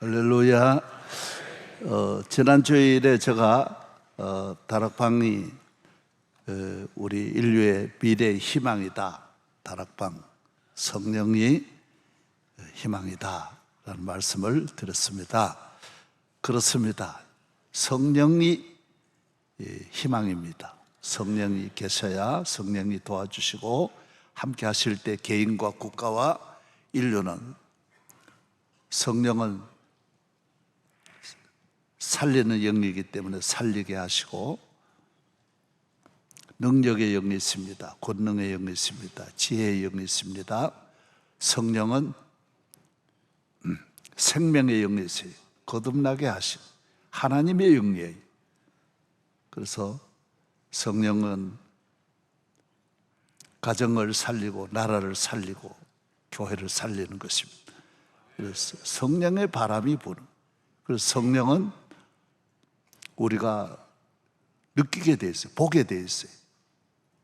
할렐루야. 어, 지난 주일에 제가 어, 다락방이 어, 우리 인류의 미래의 희망이다. 다락방 성령이 희망이다라는 말씀을 드렸습니다. 그렇습니다. 성령이 예, 희망입니다. 성령이 계셔야 성령이 도와주시고 함께 하실 때 개인과 국가와 인류는 성령은 살리는 영이기 때문에 살리게 하시고 능력의 영이 있습니다. 권능의 영이 있습니다. 지혜의 영이 있습니다. 성령은 음, 생명의 영이 있어요. 거듭나게 하신 하나님의 영이에요. 그래서 성령은 가정을 살리고 나라를 살리고 교회를 살리는 것입니다. 그래서 성령의 바람이 부는. 그래서 성령은 우리가 느끼게 돼 있어요. 보게 돼 있어요.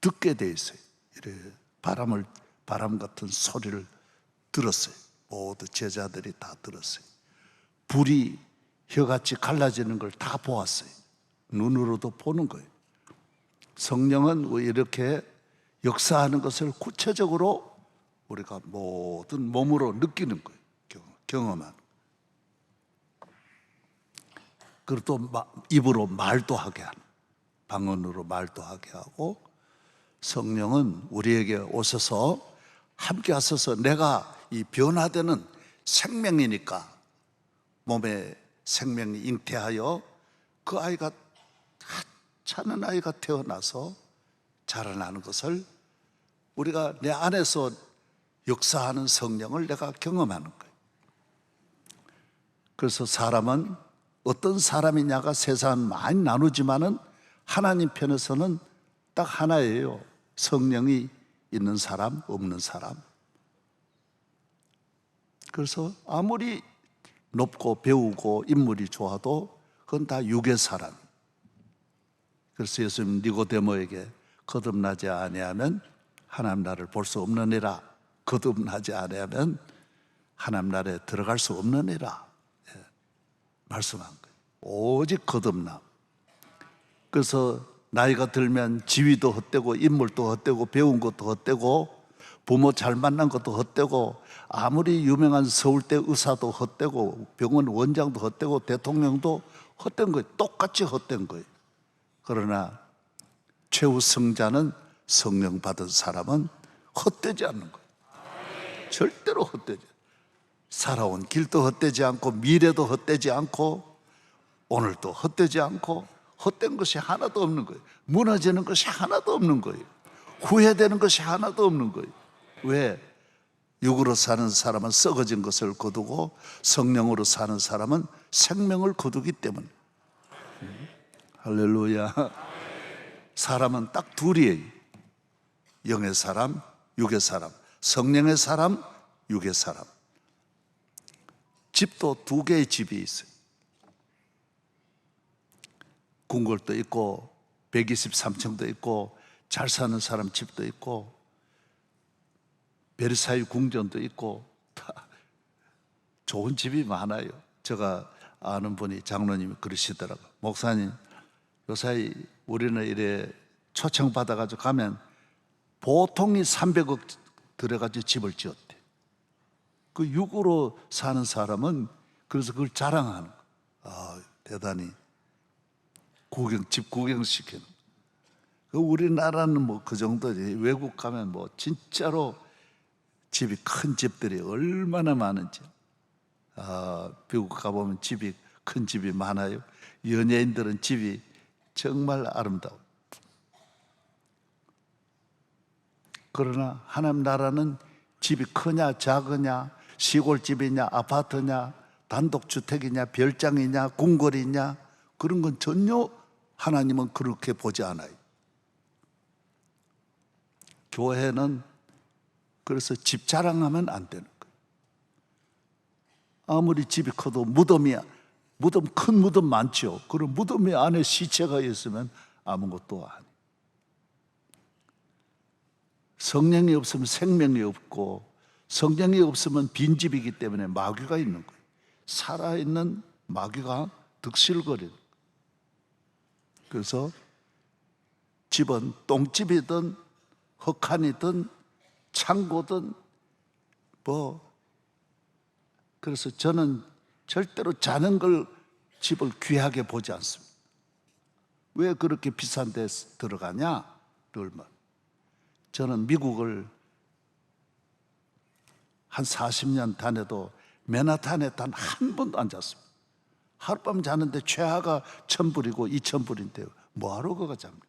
듣게 돼 있어요. 이래 바람을 바람 같은 소리를 들었어요. 모두 제자들이 다 들었어요. 불이 혀같이 갈라지는 걸 다 보았어요. 눈으로도 보는 거예요. 성령은 이렇게 역사하는 것을 구체적으로 우리가 모든 몸으로 느끼는 거예요. 경험- 경험하는. 그리고 또 마- 입으로 말도 하게 하는. 방언으로 말도 하게 하고 성령은 우리에게 오셔서 함께 하셔서 내가 이 변화되는 생명이니까 몸에 생명이 잉태하여 그 아이가 하찮은 아이가 태어나서 자라나는 것을 우리가 내 안에서 역사하는 성령을 내가 경험하는 거예요. 그래서 사람은 어떤 사람이냐가 세상 많이 나누지만은 하나님 편에서는 딱 하나예요. 성령이 있는 사람, 없는 사람. 그래서 아무리 높고 배우고 인물이 좋아도 그건 다 육의 사람. 그래서 예수님 니고데모에게 거듭나지 아니하면 하나님 나라를 볼 수 없느니라. 거듭나지 아니하면 하나님 나라에 들어갈 수 없느니라. 예, 말씀한 거예요. 오직 거듭남. 그래서 나이가 들면 지위도 헛되고 인물도 헛되고 배운 것도 헛되고 부모 잘 만난 것도 헛되고 아무리 유명한 서울대 의사도 헛되고 병원 원장도 헛되고 대통령도 헛된 거예요. 똑같이 헛된 거예요. 그러나 최후 승자는 성령 받은 사람은 헛되지 않는 거예요. 절대로 헛되지. 살아온 길도 헛되지 않고 미래도 헛되지 않고 오늘도 헛되지 않고 헛된 것이 하나도 없는 거예요. 무너지는 것이 하나도 없는 거예요. 후회되는 것이 하나도 없는 거예요. 왜? 육으로 사는 사람은 썩어진 것을 거두고 성령으로 사는 사람은 생명을 거두기 때문에. 할렐루야. 사람은 딱 둘이에요. 영의 사람, 육의 사람. 성령의 사람, 육의 사람. 집도 두 개의 집이 있어요. 궁궐도 있고 123층도 있고 잘 사는 사람 집도 있고 베르사유 궁전도 있고 다 좋은 집이 많아요. 제가 아는 분이 장로님이 그러시더라고. 목사님, 요사이 우리는 이래 초청 받아가지고 가면 보통이 300억 들어가지고 집을 지었대. 그 육으로 사는 사람은 그래서 그걸 자랑하는 거. 아, 대단히 구경 집 구경시키는. 그 우리나라는 뭐 그 정도지. 외국 가면 뭐 진짜로 집이 큰 집들이 얼마나 많은지. 아, 미국 가보면 집이 큰 집이 많아요. 연예인들은 집이 정말 아름다워. 그러나 하나님 나라는 집이 크냐 작으냐 시골집이냐 아파트냐 단독주택이냐 별장이냐 궁궐이냐 그런 건 전혀 하나님은 그렇게 보지 않아요. 교회는 그래서 집 자랑하면 안 되는 거예요. 아무리 집이 커도 무덤이야. 무덤 큰 무덤 많죠. 그런 무덤 안에 시체가 있으면 아무것도 아니. 성령이 없으면 생명이 없고 성령이 없으면 빈집이기 때문에 마귀가 있는 거예요. 살아있는 마귀가 득실거리는. 그래서 집은 똥집이든 헛칸이든 창고든 뭐 그래서 저는 절대로 자는 걸 집을 귀하게 보지 않습니다. 왜 그렇게 비싼 데 들어가냐? 늘면 저는 미국을 한 40년 다녀도 맨하탄에 단 한 번도 안 잤습니다. 하룻밤 자는데 최하가 천불이고 이천불인데요. 뭐하러 거가 잡니까?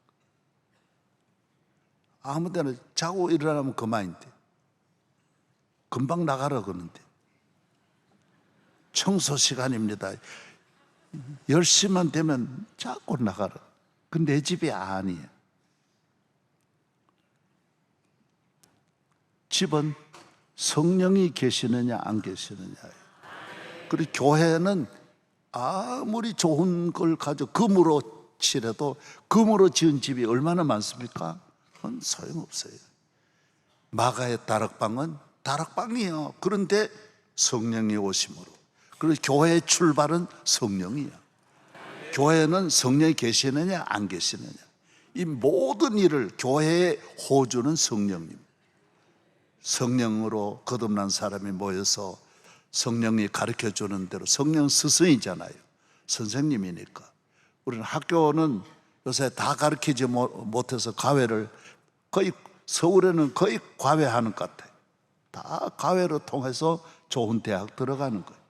아무 데나 자고 일어나면 그만인데 금방 나가라 그러는데 청소 시간입니다. 10시만 되면 자꾸 나가라. 그 내 집이 아니에요. 집은 성령이 계시느냐 안 계시느냐예요. 그리고 교회는 아무리 좋은 걸 가져 금으로 칠해도 금으로 지은 집이 얼마나 많습니까? 그건 소용없어요. 마가의 다락방은 다락방이에요. 그런데 성령이 오심으로. 그리고 교회의 출발은 성령이야. 교회는 성령이 계시느냐 안 계시느냐. 이 모든 일을 교회의 호주는 성령님. 성령으로 거듭난 사람이 모여서 성령이 가르쳐 주는 대로 성령 스승이잖아요. 선생님이니까. 우리는 학교는 요새 다 가르치지 못- 못해서 과외를 거의 서울에는 거의 과외하는 것 같아요. 다 과외로 통해서 좋은 대학 들어가는 거예요.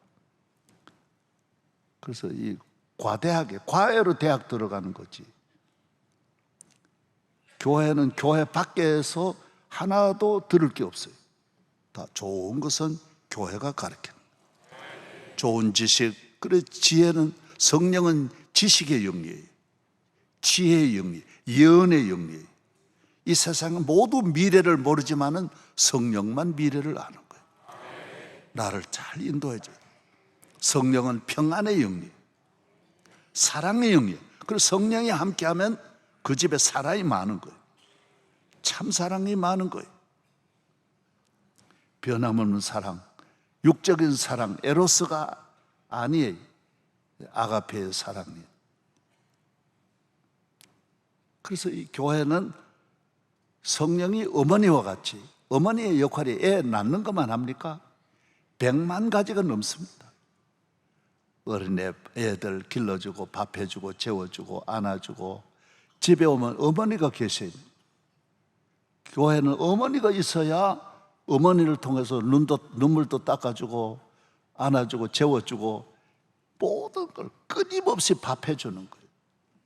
그래서 이 과대하게 과외로 대학 들어가는 거지. 교회는 교회 밖에서 하나도 들을 게 없어요. 다 좋은 것은 교회가 거예요. 좋은 지식, 그래 지혜는 성령은 지식의 영리예요. 지혜의 영리, 예언의 영리예요. 이 세상은 모두 미래를 모르지만은 성령만 미래를 아는 거예요. 나를 잘 인도해 줘요. 성령은 평안의 영리, 사랑의 영리. 그리고 성령이 함께하면 그 집에 사랑이 많은 거예요. 참 사랑이 많은 거예요. 변함없는 사랑, 육적인 사랑, 에로스가 아니에요. 아가페의 사랑이에요. 그래서 이 교회는 성령이 어머니와 같이 어머니의 역할이 애 낳는 것만 합니까? 백만 가지가 넘습니다. 어린 애 애들 길러주고 밥해주고 재워주고 안아주고 집에 오면 어머니가 계셔요. 교회는 어머니가 있어야 어머니를 통해서 눈도 눈물도 닦아주고 안아주고 재워주고 모든 걸 끊임없이 밥해주는 거예요.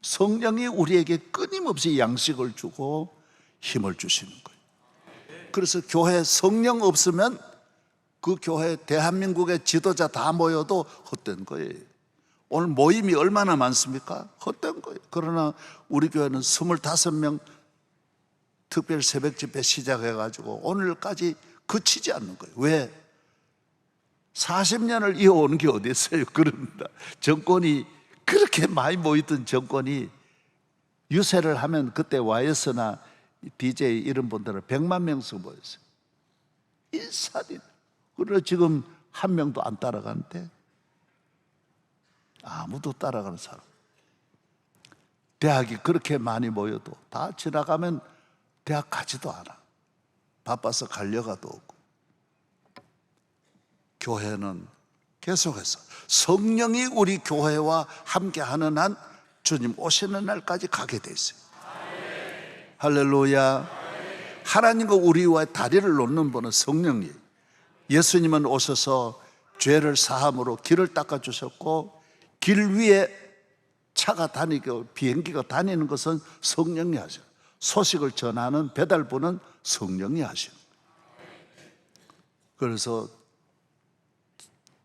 성령이 우리에게 끊임없이 양식을 주고 힘을 주시는 거예요. 그래서 교회 성령 없으면 그 교회 대한민국의 지도자 다 모여도 헛된 거예요. 오늘 모임이 얼마나 많습니까? 헛된 거예요. 그러나 우리 교회는 25명 특별 새벽 집회 시작해가지고 오늘까지 그치지 않는 거예요. 왜? 40년을 이어오는 게 어디 있어요? 그럽니다. 정권이 그렇게 많이 모이던 정권이 유세를 하면 그때 YS나 DJ 이런 분들은 100만 명씩 모였어요. 인사들. 그러나 지금 한 명도 안 따라가는데 아무도 따라가는 사람. 대학이 그렇게 많이 모여도 다 지나가면 대학 가지도 않아. 바빠서 갈려가도 없고. 교회는 계속해서 성령이 우리 교회와 함께하는 한 주님 오시는 날까지 가게 돼 있어요. 할렐루야. 하나님과 우리와의 다리를 놓는 분은 성령이에요. 예수님은 오셔서 죄를 사함으로 길을 닦아 주셨고 길 위에 차가 다니고 비행기가 다니는 것은 성령이 하셔. 소식을 전하는 배달부는 성령이 하셔. 그래서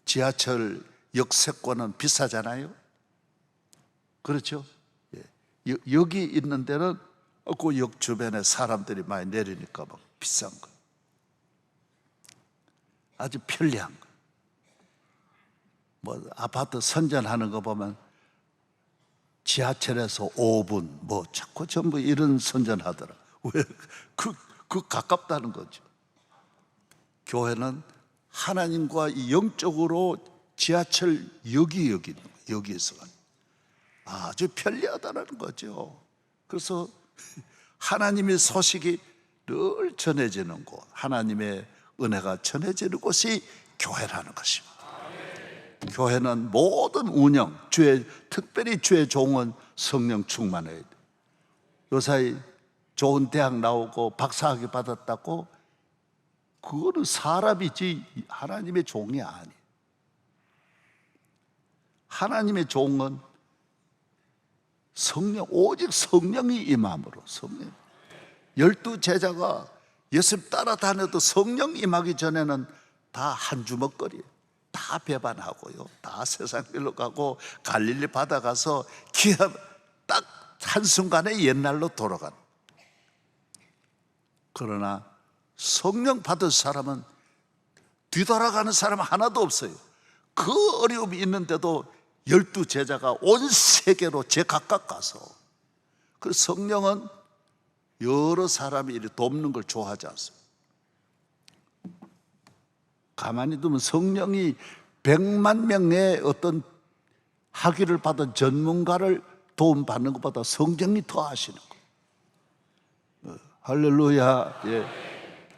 지하철 역세권은 비싸잖아요. 그렇죠? 예. 여- 여기 있는 데는 그 역 주변에 사람들이 많이 내리니까 막 비싼 거. 아주 편리한 거. 뭐 아파트 선전하는 거 보면 지하철에서 5분 뭐 자꾸 전부 이런 선전하더라. 왜? 그, 그 가깝다는 거죠. 교회는 하나님과 이 영적으로 지하철 여기 여기. 여기에서가 아주 편리하다는 거죠. 그래서 하나님의 소식이 늘 전해지는 곳, 하나님의 은혜가 전해지는 곳이 교회라는 것입니다. 교회는 모든 운영, 주의 특별히 주의 종은 성령 충만해야 돼. 요사이 좋은 대학 나오고 박사학위 받았다고 그거는 사람이지 하나님의 종이 아니. 하나님의 종은 성령 오직 성령이 임함으로 성령. 열두 제자가 예수님 따라다녀도 성령 임하기 전에는 다 한 주먹거리, 다 배반하고요, 다 세상 길로 가고 갈릴리 바다 가서 기합 딱 한 순간에 옛날로 돌아간. 그러나 성령 받은 사람은 뒤돌아가는 사람 하나도 없어요. 그 어려움이 있는데도 열두 제자가 온 세계로 제각각 가서 그 성령은 여러 사람이 돕는 걸 좋아하지 않습니다. 가만히 두면 성령이 백만 명의 어떤 학위를 받은 전문가를 도움받는 것보다 성령이 더 하시는 거예요. 어, 할렐루야. 예.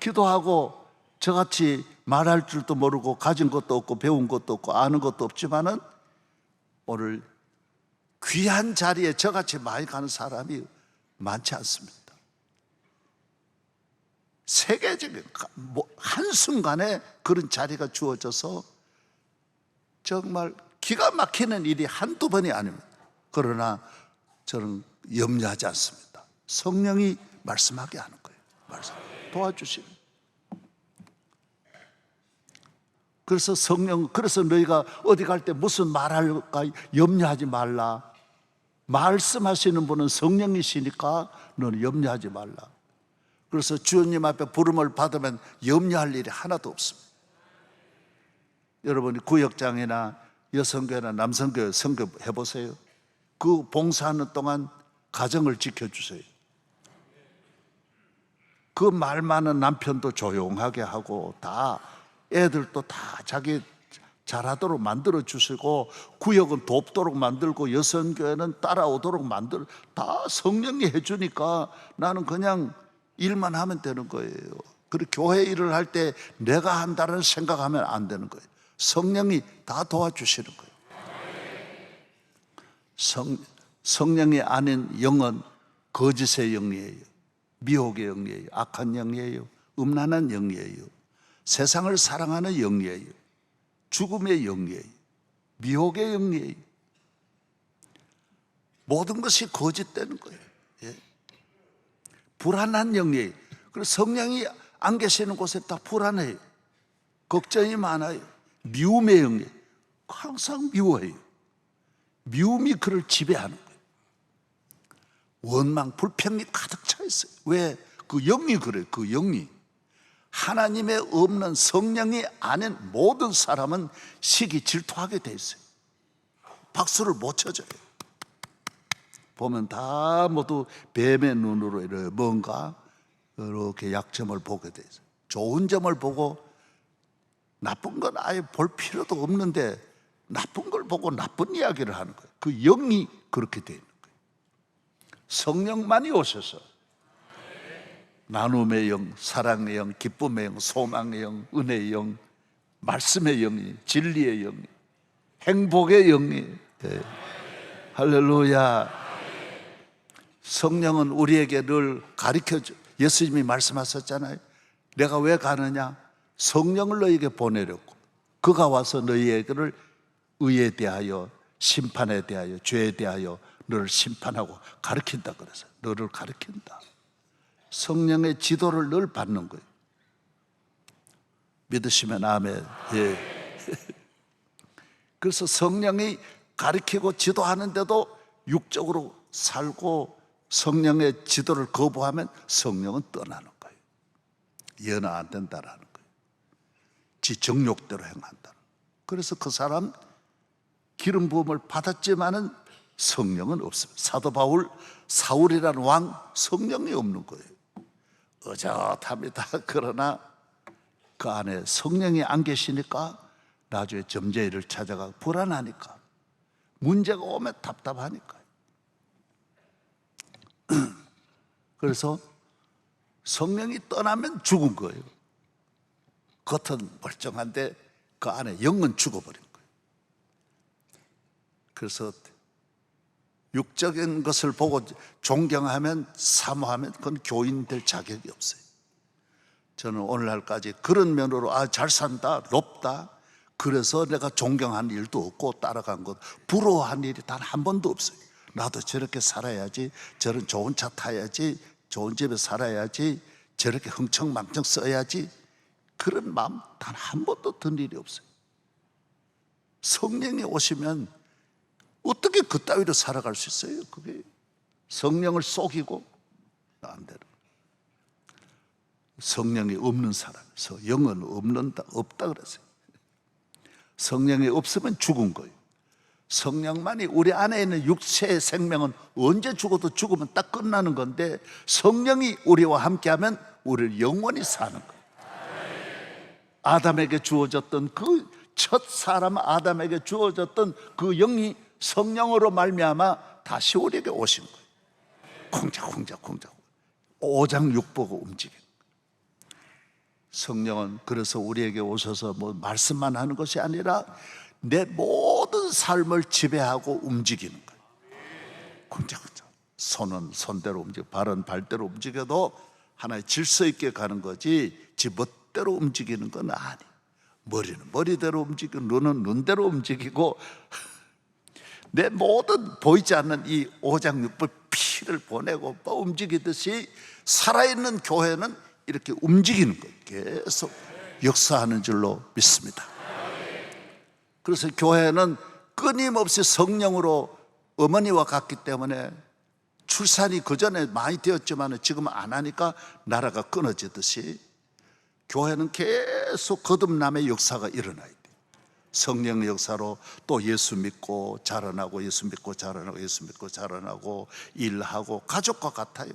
기도하고 저같이 말할 줄도 모르고 가진 것도 없고 배운 것도 없고 아는 것도 없지만은 오늘 귀한 자리에 저같이 많이 가는 사람이 많지 않습니다. 세계적인 뭐 한순간에 그런 자리가 주어져서 정말 기가 막히는 일이 한두 번이 아닙니다. 그러나 저는 염려하지 않습니다. 성령이 말씀하게 하는 거예요. 말씀 도와주시는. 그래서 성령 그래서 너희가 어디 갈 때 무슨 말할까 염려하지 말라. 말씀하시는 분은 성령이시니까 너는 염려하지 말라. 그래서 주님 앞에 부름을 받으면 염려할 일이 하나도 없습니다. 여러분이 구역장이나 여성교회나 남성교회 선교 해보세요. 그 봉사하는 동안 가정을 지켜주세요. 그 말 많은 남편도 조용하게 하고 다 애들도 다 자기 잘하도록 만들어 주시고 구역은 돕도록 만들고 여성교회는 따라오도록 만들 다 성령이 해주니까 나는 그냥 일만 하면 되는 거예요. 그리고 교회 일을 할 때 내가 한다는 생각하면 안 되는 거예요. 성령이 다 도와주시는 거예요. 성, 성령이 아닌 영은 거짓의 영이에요. 미혹의 영이에요. 악한 영이에요. 음란한 영이에요. 세상을 사랑하는 영이에요. 죽음의 영이에요. 미혹의 영이에요. 모든 것이 거짓되는 거예요. 예. 불안한 영이에요. 그리고 성령이 안 계시는 곳에 다 불안해요. 걱정이 많아요. 미움의 영이에요. 항상 미워해요. 미움이 그를 지배하는 거예요. 원망, 불평이 가득 차 있어요. 왜? 그 영이 그래요. 그 영이. 하나님의 없는 성령이 아닌 모든 사람은 시기 질투하게 돼 있어요. 박수를 못 쳐줘요. 보면 다 모두 뱀의 눈으로 이렇게 뭔가 이렇게 약점을 보게 돼 있어요. 좋은 점을 보고 나쁜 건 아예 볼 필요도 없는데 나쁜 걸 보고 나쁜 이야기를 하는 거예요. 그 영이 그렇게 돼 있는 거예요. 성령만이 오셔서 나눔의 영, 사랑의 영, 기쁨의 영, 소망의 영, 은혜의 영, 말씀의 영이, 진리의 영이, 행복의 영이. 예. 할렐루야. 성령은 우리에게 늘 가르쳐 줘. 예수님이 말씀하셨잖아요. 내가 왜 가느냐? 성령을 너희에게 보내려고. 그가 와서 너희에게를 의에 대하여, 심판에 대하여, 죄에 대하여 너를 심판하고 가르친다 그래서 너를 가르친다. 성령의 지도를 늘 받는 거예요. 믿으시면 아멘. 예. 그래서 성령이 가르치고 지도하는데도 육적으로 살고 성령의 지도를 거부하면 성령은 떠나는 거예요. 연하 안 된다라는 거예요. 지 정욕대로 행한다. 그래서 그 사람 기름 부음을 받았지만은 성령은 없습니다. 사도 바울 사울이라는 왕 성령이 없는 거예요. 어젓합니다. 그러나 그 안에 성령이 안 계시니까 나중에 점쟁이를 찾아가 불안하니까 문제가 오면 답답하니까 그래서 성령이 떠나면 죽은 거예요. 겉은 멀쩡한데 그 안에 영은 죽어버린 거예요. 그래서 육적인 것을 보고 존경하면 사모하면 그건 교인 될 자격이 없어요. 저는 오늘날까지 그런 면으로 아 잘 산다, 높다. 그래서 내가 존경한 일도 없고 따라간 것, 부러워한 일이 단 한 번도 없어요. 나도 저렇게 살아야지, 저런 좋은 차 타야지, 좋은 집에 살아야지, 저렇게 흥청망청 써야지. 그런 마음 단 한 번도 든 일이 없어요. 성령이 오시면 어떻게 그 따위로 살아갈 수 있어요? 그게 성령을 속이고 안 되는. 성령이 없는 사람에서 영은 없는다 없다 그랬어요. 성령이 없으면 죽은 거예요. 성령만이 우리 안에 있는 육체의 생명은 언제 죽어도 죽으면 딱 끝나는 건데 성령이 우리와 함께하면 우리를 영원히 사는 거예요. 아담에게 주어졌던 그 첫 사람 아담에게 주어졌던 그 영이 성령으로 말미암아 다시 우리에게 오신 거예요. 콩작콩작콩작 오장육보고 움직이는 성령은 그래서 우리에게 오셔서 뭐 말씀만 하는 것이 아니라 내 모든 삶을 지배하고 움직이는 거예요. 손은 손대로 움직여, 발은 발대로 움직여도 하나의 질서 있게 가는 거지 지 멋대로 움직이는 건 아니. 머리는 머리대로 움직이고 눈은 눈대로 움직이고 내 모든 보이지 않는 이 오장육부 피를 보내고 뭐 움직이듯이 살아있는 교회는 이렇게 움직이는 거예요. 계속 역사하는 줄로 믿습니다. 그래서 교회는 끊임없이 성령으로 어머니와 같기 때문에 출산이 그 전에 많이 되었지만 지금 안 하니까 나라가 끊어지듯이 교회는 계속 거듭남의 역사가 일어나야 돼. 성령의 역사로 또 예수 믿고 자라나고 예수 믿고 자라나고 예수 믿고 자라나고 일하고 가족과 같아요.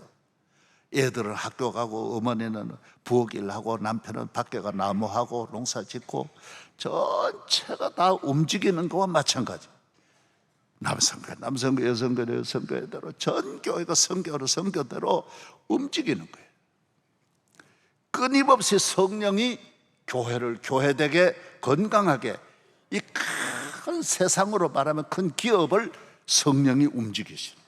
애들은 학교 가고 어머니는 부엌 일하고 남편은 밖에 가 나무하고 농사 짓고 전체가 다 움직이는 거와 마찬가지. 남성교, 남성교, 여성교, 여성교대로 전 교회가 성교로 성교대로 움직이는 거예요. 끊임없이 성령이 교회를 교회되게 건강하게 이 큰 세상으로 말하면 큰 기업을 성령이 움직이시는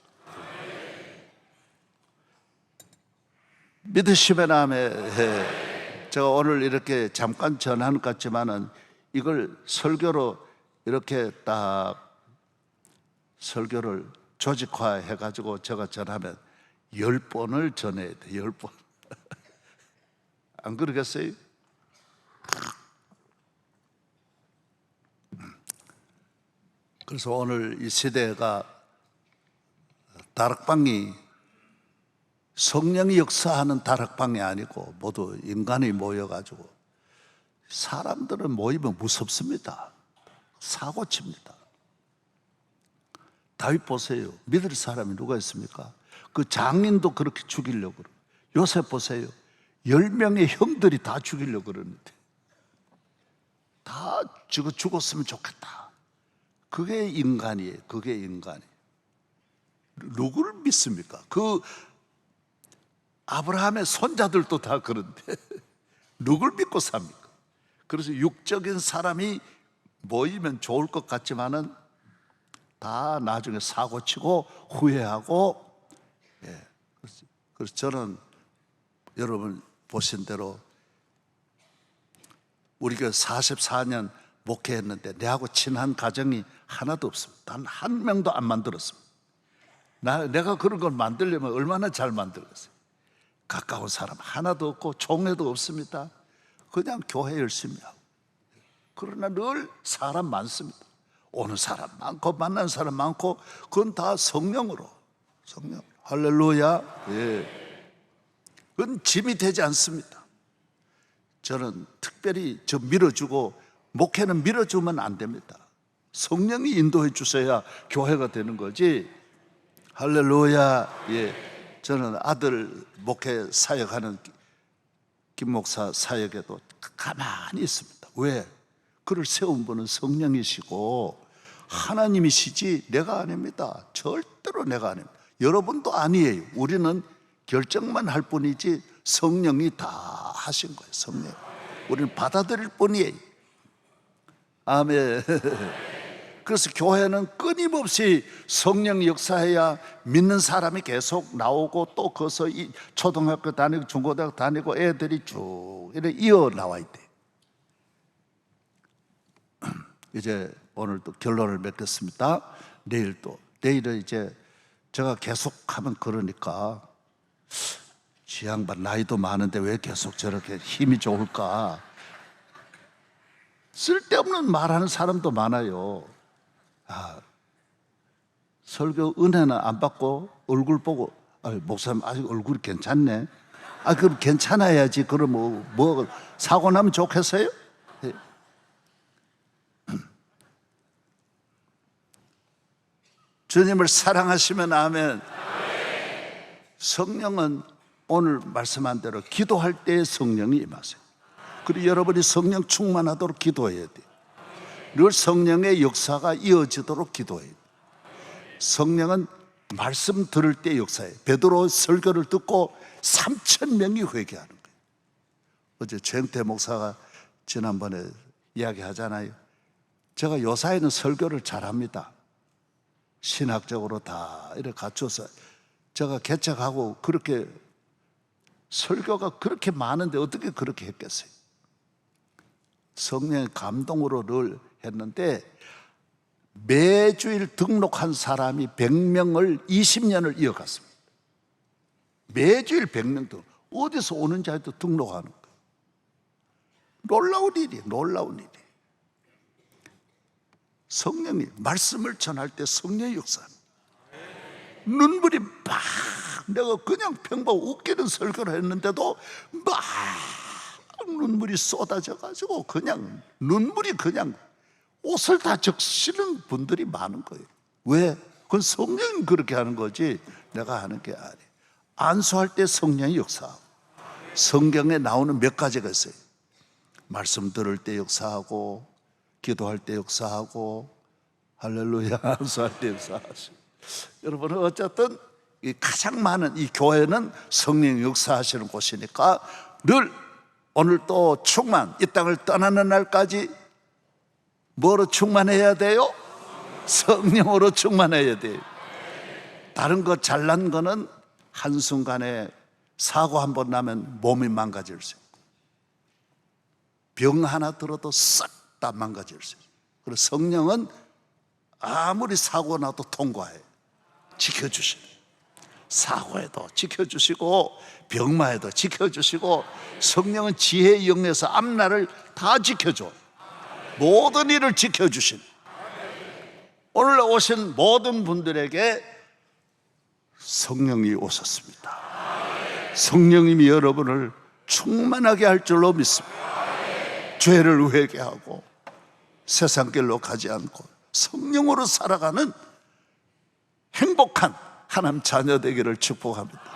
믿으시면 아멘. 제가 오늘 이렇게 잠깐 전하는 것 같지만은 이걸 설교로 이렇게 딱 설교를 조직화해 가지고 제가 전하면 열 번을 전해야 돼. 열 번. 안 그러겠어요? 그래서 오늘 이 시대가 다락방이 성령이 역사하는 다락방이 아니고 모두 인간이 모여가지고 사람들은 모이면 무섭습니다. 사고 칩니다. 다윗 보세요. 믿을 사람이 누가 있습니까? 그 장인도 그렇게 죽이려고 그래요. 요셉 보세요. 열 명의 형들이 다 죽이려고 그러는데 다 죽어 죽었으면 좋겠다. 그게 인간이에요. 그게 인간이에요. 누구를 믿습니까? 그 아브라함의 손자들도 다 그런데 누굴 믿고 삽니까? 그래서 육적인 사람이 모이면 좋을 것 같지만은 다 나중에 사고 치고 후회하고 예. 그래서- 그래서 저는 여러분 보신 대로 우리가 44년 목회했는데 내하고 친한 가정이 하나도 없습니다. 단 한 명도 안 만들었습니다. 나, 내가 그런 걸 만들려면 얼마나 잘 만들겠어요. 가까운 사람 하나도 없고 종례도 없습니다. 그냥 교회 열심히 하고. 그러나 늘 사람 많습니다. 오는 사람 많고 만난 사람 많고 그건 다 성령으로 성령 할렐루야. 예. 그건 짐이 되지 않습니다. 저는 특별히 저 밀어주고 목회는 밀어주면 안 됩니다. 성령이 인도해 주셔야 교회가 되는 거지. 할렐루야. 예. 저는 아들 목회 사역하는 김 목사 사역에도 가만히 있습니다. 왜? 그를 세운 분은 성령이시고 하나님이시지 내가 아닙니다. 절대로 내가 아닙니다. 여러분도 아니에요. 우리는 결정만 할 뿐이지 성령이 다 하신 거예요. 성령. 우리는 받아들일 뿐이에요. 아멘. 그래서 교회는 끊임없이 성령 역사해야 믿는 사람이 계속 나오고 또 거기서 이 초등학교 다니고 중고등학교 다니고 애들이 쭉 이렇게 이어 나와 있대. 이제 오늘 또 결론을 맺겠습니다. 내일 또 내일은 이제 제가 계속 하면 그러니까 지 양반 나이도 많은데 왜 계속 저렇게 힘이 좋을까? 쓸데없는 말하는 사람도 많아요. 아, 설교 은혜는 안 받고 얼굴 보고 아, 목사님 아직 얼굴이 괜찮네. 아 그럼 괜찮아야지. 그럼 뭐, 뭐 사고 나면 좋겠어요? 예. 주님을 사랑하시면 아멘. 성령은 오늘 말씀한 대로 기도할 때 성령이 임하세요. 그리고 여러분이 성령 충만하도록 기도해야 돼. 늘 성령의 역사가 이어지도록 기도해야 돼. 성령은 말씀 들을 때 역사해. 베드로 설교를 듣고 3천 명이 회개하는 거예요. 어제 최영태 목사가 지난번에 이야기하잖아요. 제가 요사이는 설교를 잘합니다. 신학적으로 다 이렇게 갖춰서 제가 개척하고 그렇게 설교가 그렇게 많은데 어떻게 그렇게 했겠어요? 성령의 감동으로 늘 했는데 매주일 등록한 사람이 100명을 20년을 이어갔습니다. 매주일 100명 등 어디서 오는지 해도 등록하는 거예요. 놀라운 일이에요. 놀라운 일이. 성령이 말씀을 전할 때 성령의 역사합니다. 눈물이 막 내가 그냥 평범 웃기는 설교를 했는데도 막 눈물이 쏟아져 가지고 그냥 눈물이 그냥 옷을 다 적시는 분들이 많은 거예요. 왜? 그건 성령이 그렇게 하는 거지 내가 하는 게 아니에요. 안수할 때 성령이 역사하고 성경에 나오는 몇 가지가 있어요. 말씀 들을 때 역사하고 기도할 때 역사하고 할렐루야 안수할 때 역사하시고 여러분은 어쨌든 이 가장 많은 이 교회는 성령 역사하시는 곳이니까 늘 오늘 또 충만 이 땅을 떠나는 날까지 뭐로 충만해야 돼요? 성령으로 충만해야 돼요. 다른 거 잘난 거는 한순간에 사고 한 번 나면 몸이 망가질 수 있고 병 하나 들어도 싹 다 망가질 수 있어요. 그리고 성령은 아무리 사고 나도 통과해. 지켜주시네. 사고에도 지켜주시고 병마에도 지켜주시고 성령은 지혜의 영에서 앞날을 다 지켜줘. 모든 일을 지켜주신 오늘 오신 모든 분들에게 성령이 오셨습니다. 성령님이 여러분을 충만하게 할 줄로 믿습니다. 죄를 회개하고 세상 길로 가지 않고 성령으로 살아가는 행복한 하나님 자녀 되기를 축복합니다.